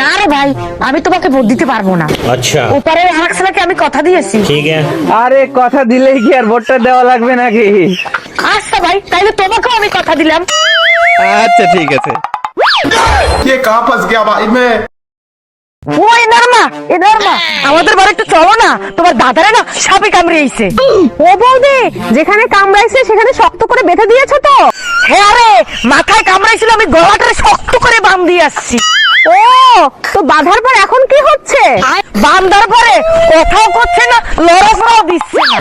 না রে ভাই আমি তোমাকে ভোট দিতে পারব না। আচ্ছা। আরেক ছেলেকে আমি কথা দিয়েছি। ঠিক আরে কথা দিলেই কি আর ভোটটা দেওয়া লাগবে নাকি? আচ্ছা ভাই তাইলে তোমাকেও আমি কথা দিলাম। আচ্ছা ঠিক আছে। কে গিয়া ভাই মে আমাদের বাড়িতে চলো না তোমার দাদারা না সাপে কামড়িয়েছে ও বৌদি যেখানে কামড়াইছে সেখানে শক্ত করে বেঁধে দিয়েছ তো? হ্যাঁ রে মাথায় কামড়াইছিল আমি গলাটা শক্ত করে বাম দিয়ে আসছি। ও তো বাঁধার পর এখন কি হচ্ছে? পরে কথাও করছে না লড়াফড়াও দিচ্ছে না।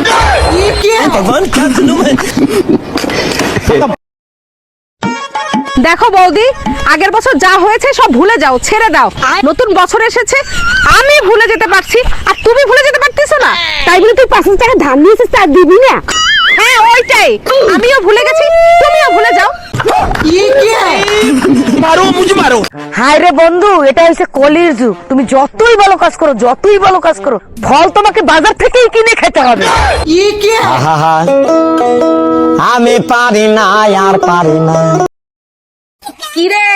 দেখো বৌদি আগের বছর যা হয়েছে সব ভুলে যাও ছেড়ে দাও। নতুন বছর এসেছে আমি ভুলে যেতে পারছি আর তুমি ভুলে যেতে পারতেছো না। তাই বলে তুই পাঁচ হাজার টাকা ধান দিয়েছিস তার দিবি না? হ্যাঁ ওইটাই। আমিও ভুলে গেছি তুমিও ভুলে যাও হায় রে বন্ধু এটা হচ্ছে কলির যুগ। তুমি যতই ভালো কাজ করো যতই ভালো কাজ করো ফল তোমাকে বাজার থেকেই কিনে খেতে হবে। আমি পারি না আর পারি না। কি রে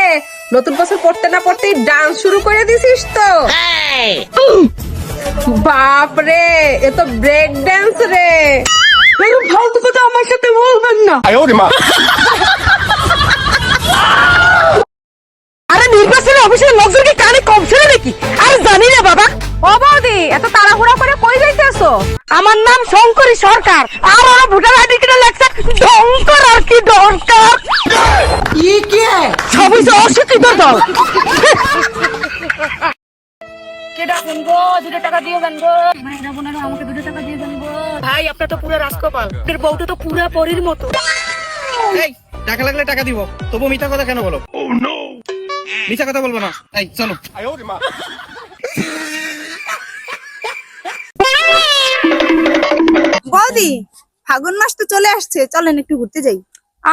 নতুন বছর পড়তে না পড়তেই ডান্স শুরু করে দিছিস তো? বাপ রে এ তো ব্রেক ড্যান্স রে। ফালতু কথা আমার সাথে বলবেন না আরে অফিসের লোকজনকে কানে কম ছিল নাকি? আর জানি না বাবা। ও বৌদি এত তাড়াহুড়া করে কই যাইতেছো? আমার নাম শঙ্করী সরকার। আর ওরা ভোটার আইডি কিনে লাগছে ডঙ্কর আর কি দরকার সবই তো অশিক্ষিত দল। ভাই আপনার তো পুরো রাজকপাল। বউটা তো পুরা পরীর মতো। এই টাকা লাগলে টাকা দিব। তবু মিথ্যা কথা কেন বলো? মিথ্যা কথা বলব না। এই চলো। বৌদি ফাগুন মাস তো চলে আসছে চলেন একটু ঘুরতে যাই।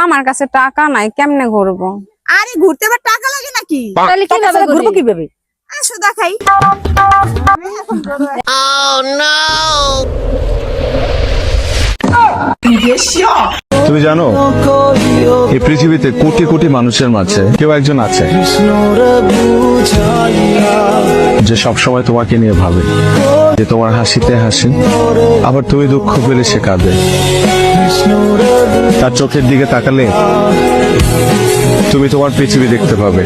আমার কাছে টাকা নাই কেমনে ঘুরবো? আরে ঘুরতে আবার টাকা লাগে নাকি? তাহলে কীভাবে ঘুরবো কীভাবে? আসো দেখাই। তুমি জানো, এই পৃথিবীতে কোটি কোটি মানুষের মাঝে কেউ একজন আছে যে সব সময় তোমাকে নিয়ে ভাবে, যে তোমার হাসিতে হাসি, আবার তুমি দুঃখ পেলে সে কাঁদে। তার চোখের দিকে তাকালে তুমি তোমার পৃথিবী দেখতে পাবে।